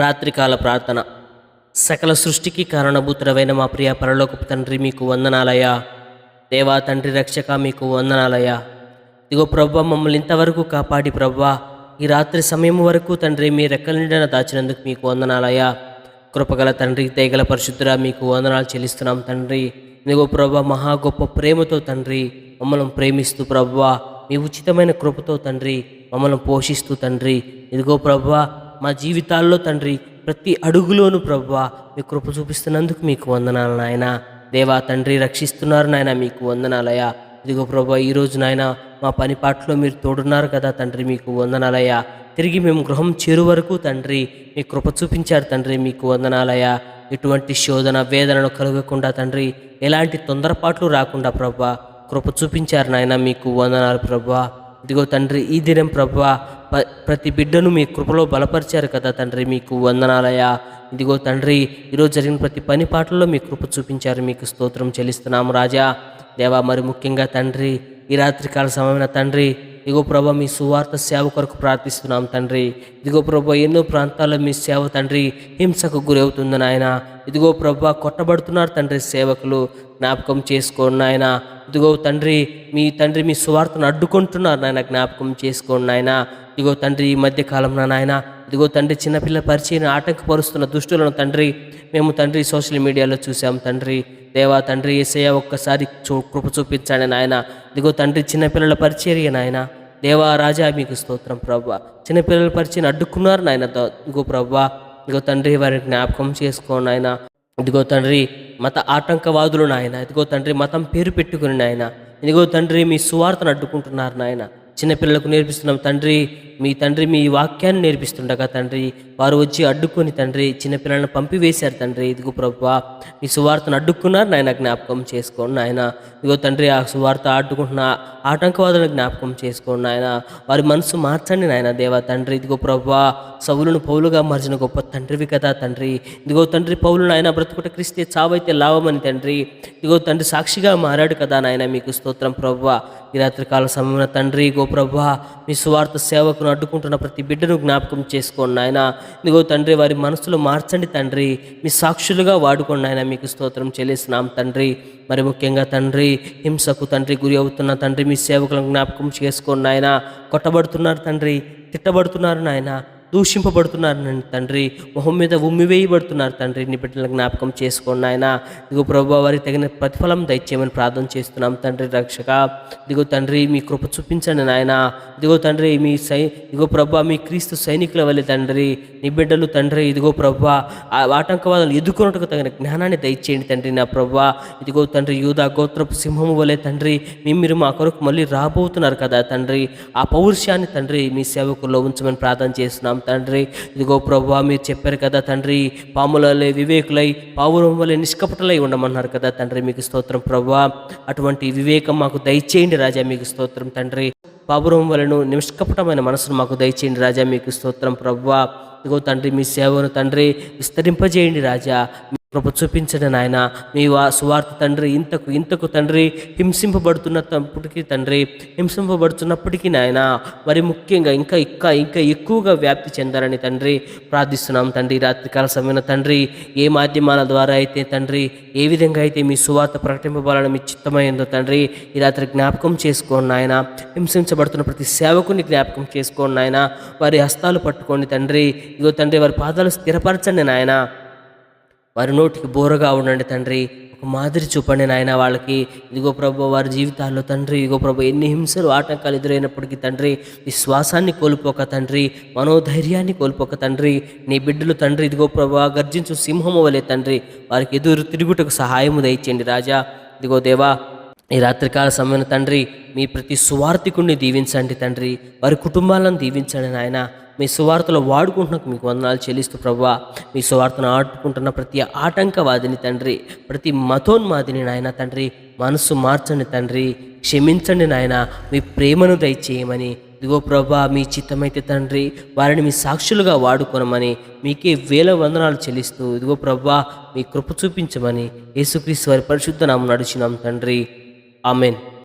రాత్రికాల ప్రార్థన. సకల సృష్టికి కారణభూతుడమైన మా ప్రియ పరలోకపు తండ్రి మీకు వందనాలయ్యా. దేవా తండ్రి రక్షక మీకు వందనాలయ్యా. ఇదిగో ప్రభా మమ్మల్ని ఇంతవరకు కాపాడి ప్రభా ఈ రాత్రి సమయం వరకు తండ్రి మీ రెక్కల నిండా దాచినందుకు మీకు వందనాలయ్యా. కృపగల తండ్రి దయగల పరిశుద్ధురా మీకు వందనాలు చెల్లిస్తున్నాం తండ్రి. ఇదిగో ప్రభ మహా గొప్ప ప్రేమతో తండ్రి మమ్మల్ని ప్రేమిస్తూ ప్రభా మీ ఉచితమైన కృపతో తండ్రి మమ్మల్ని పోషిస్తూ తండ్రి. ఇదిగో ప్రభా మా జీవితాల్లో తండ్రి ప్రతి అడుగులోను ప్రభా మీ కృప చూపిస్తున్నందుకు మీకు వందనాలు నాయన. దేవా తండ్రి రక్షిస్తున్నారు నాయన మీకు వందనాలయ్యా. ఇదిగో ప్రభా ఈరోజు నాయన మా పని పాటలో మీరు తోడున్నారు కదా తండ్రి మీకు వందనాలయ్యా. తిరిగి మేము గృహం చేరు వరకు తండ్రి మీ కృప చూపించారు తండ్రి మీకు వందనాలయ్యా. ఎటువంటి శోధన వేదనను కలగకుండా తండ్రి ఎలాంటి తొందరపాట్లు రాకుండా ప్రభా కృప చూపించారు నాయన మీకు వందనాలు ప్రభా ఇదిగో తండ్రి ఈ దినం ప్రభా ప- ప్రతి బిడ్డను మీ కృపలో బలపరిచారు కదా తండ్రి. మీకు వందనాలయ ఇదిగో తండ్రి ఈరోజు జరిగిన ప్రతి పని పాటల్లో మీ కృప చూపించారు. మీకు స్తోత్రం చెల్లిస్తున్నాము రాజా. దేవా మరి ముఖ్యంగా తండ్రి ఈ రాత్రికాల సమయమైన తండ్రి ఇగో ప్రభా మీ సువార్త సేవ కొరకు ప్రార్థిస్తున్నాం తండ్రి. ఇదిగో ప్రభా ఎన్నో ప్రాంతాల్లో మీ సేవ తండ్రి హింసకు గురవుతుంది నాయన. ఇదిగో ప్రభా కొట్టబడుతున్నారు తండ్రి సేవకులు. జ్ఞాపకం చేసుకోండి నాయన. ఇదిగో తండ్రి మీ తండ్రి మీ సువార్తను అడ్డుకుంటున్నారు నాయన. జ్ఞాపకం చేసుకోండి నాయన. ఇదిగో తండ్రి ఈ మధ్య కాలంలో నాయన ఇదిగో తండ్రి చిన్నపిల్ల పరిచయం ఆటంకపరుస్తున్న దుష్టులను తండ్రి మేము తండ్రి సోషల్ మీడియాలో చూసాం తండ్రి. దేవా తండ్రి ఏసయ్య ఒక్కసారి చూ కృప చూపించండి నాయన. ఇదిగో తండ్రి చిన్నపిల్లల పరిచర్య నాయన. దేవా రాజా మీకు స్తోత్రం ప్రభా. చిన్నపిల్లల పరిచయం అడ్డుకున్నారు నాయన ఇదిగో ప్రభా. ఇదిగో తండ్రి వారిని జ్ఞాపకం చేసుకోండి నాయన. ఇదిగో తండ్రి మత ఆటంకవాదులు నాయన. ఇదిగో తండ్రి మతం పేరు పెట్టుకుని నాయన. ఇదిగో తండ్రి మీ సువార్తను అడ్డుకుంటున్నారు నాయన. చిన్నపిల్లలకు నేర్పిస్తున్నాం తండ్రి మీ తండ్రి మీ వాక్యాన్ని నేర్పిస్తుండగా తండ్రి వారు వచ్చి అడ్డుకొని తండ్రి చిన్నపిల్లలను పంపివేశారు తండ్రి. ఇదిగో ప్రభా మీ సువార్తను అడ్డుకున్నారు నాయన జ్ఞాపకం చేసుకోండి నాయన. ఇదిగో తండ్రి ఆ సువార్త అడ్డుకుంటున్న ఆటంకవాదులను జ్ఞాపకం చేసుకోండి నాయన. వారి మనసు మార్చండి నాయన దేవా తండ్రి. ఇదిగో ప్రభా సవులను పౌలుగా మార్చిన గొప్ప తండ్రివి కదా తండ్రి. ఇదిగో తండ్రి పౌలు నాయన బ్రతుకుట క్రిస్తే చావైతే లావమని తండ్రి. ఇదిగో తండ్రి సాక్షిగా మారాడు కదా నాయన మీకు స్తోత్రం ప్రభా. ఈ రాత్రికాల సమయంలో తండ్రి గో ప్రభా మీ సువార్త సేవకును అడ్డుకుంటున్న ప్రతి బిడ్డను జ్ఞాపకం చేసుకోండి నాయన. ఇదిగో తండ్రి వారి మనసులో మార్చండి తండ్రి. మీ సాక్షులుగా వాడుకోండి నాయన. మీకు స్తోత్రం చెల్లిస్తున్నాం తండ్రి. మరి ముఖ్యంగా తండ్రి హింసకు తండ్రి గురి అవుతున్న తండ్రి మీ సేవకులను జ్ఞాపకం చేసుకోండి నాయన. కొట్టబడుతున్నారు తండ్రి తిట్టబడుతున్నారు నాయన. దూషింపబడుతున్నారు తండ్రి. మొహం మీద ఉమ్మివేయబడుతున్నారు తండ్రి. నీ బిడ్డల జ్ఞాపకం చేసుకోండి ఆయన ఇదిగో ప్రభు వారికి తగిన ప్రతిఫలం దయచేయమని ప్రార్థన చేస్తున్నాం తండ్రి రక్షక. దిగో తండ్రి మీ కృప చూపించండి నాయన. దిగో తండ్రి మీ సై ఇదిగో ప్రభా మీ క్రీస్తు సైనికుల వల్ల తండ్రి. నీ బిడ్డలు తండ్రి ఇదిగో ప్రభా ఆ ఆటంకవాదాలు ఎదుర్కొన్నట్టుకు తగిన జ్ఞానాన్ని దయచేయండి తండ్రి నా ప్రభా. ఇదిగో తండ్రి యూదా గోత్రపు సింహము వలె తండ్రి మీ మీరు మా కొరకు మళ్ళీ రాబోతున్నారు కదా తండ్రి. ఆ పౌరుషాన్ని తండ్రి మీ సేవకుల్లో ఉంచమని ప్రార్థన చేస్తున్నాం తండ్రి. ఇదిగో ప్రభా మీరు చెప్పారు కదా తండ్రి పాములలే వివేకులై పావురం వలె నిష్కపటలై ఉండమన్నారు కదా తండ్రి. మీకు స్తోత్రం ప్రభా. అటువంటి వివేకం మాకు దయచేయండి రాజా మీకు స్తోత్రం తండ్రి. పావురం వలను నిష్కపటమైన మనసును మాకు దయచేయండి రాజా మీకు స్తోత్రం ప్రభా. ఇదిగో తండ్రి మీ సేవను తండ్రి విస్తరింపజేయండి రాజా. కృప చూపించండి నాయన. మీ సువార్త తండ్రి ఇంతకు ఇంతకు తండ్రి హింసింపబడుతున్నప్పటికీ తండ్రి హింసింపబడుతున్నప్పటికీ నాయన మరి ముఖ్యంగా ఇంకా ఇంకా ఇంకా ఎక్కువగా వ్యాప్తి చెందాలని తండ్రి ప్రార్థిస్తున్నాం తండ్రి. ఈ రాత్రికాల సమయంలో తండ్రి ఏ మాధ్యమాల ద్వారా అయితే తండ్రి ఏ విధంగా అయితే మీ సువార్త ప్రకటింపబడాలని మీ చిత్తమైందో తండ్రి ఈ రాత్రి జ్ఞాపకం చేసుకోండి నాయన. హింసించబడుతున్న ప్రతి సేవకుని జ్ఞాపకం చేసుకోండి నాయన. వారి హస్తాలు పట్టుకోండి తండ్రి. ఇగో తండ్రి వారి పాదాలు స్థిరపరచండి నాయన. వారి నోటికి బోరగా ఉండండి తండ్రి. ఒక మాదిరి చూపండి నాయన వాళ్ళకి. ఇదిగో ప్రభు వారి జీవితాల్లో తండ్రి ఇదిగో ప్రభు ఎన్ని హింసలు ఆటంకాలు ఎదురైనప్పటికీ తండ్రి విశ్వాసాన్ని కోల్పోక తండ్రి మనోధైర్యాన్ని కోల్పోక తండ్రి నీ బిడ్డలు తండ్రి ఇదిగో ప్రభు గర్జించు సింహము వలె తండ్రి వారికి ఎదురు తిరుగుటకు సహాయము దయచేయండి రాజా. ఇదిగో దేవా ఈ రాత్రికాల సమయంలో తండ్రి మీ ప్రతి సువార్థికుడిని దీవించండి తండ్రి. వారి కుటుంబాలను దీవించండి నాయన. మీ సువార్తలో వాడుకుంటున్నకు మీకు వందనాలు చెల్లిస్తూ ప్రభా మీ సువార్తను ఆడుకుంటున్న ప్రతి ఆటంకవాదిని తండ్రి ప్రతి మతోన్మాదిని నాయన తండ్రి మనసు మార్చండి తండ్రి. క్షమించండి నాయన. మీ ప్రేమను దయచేయమని. ఇదిగో ప్రభా మీ చిత్తమైతే తండ్రి వారిని మీ సాక్షులుగా వాడుకోనమని మీకే వేల వందనాలు చెల్లిస్తూ ఇదిగో ప్రభా మీ కృప చూపించమని యేసుక్రీస్తు వారి పరిశుద్ధ నామం నడిచినాం తండ్రి. Amen.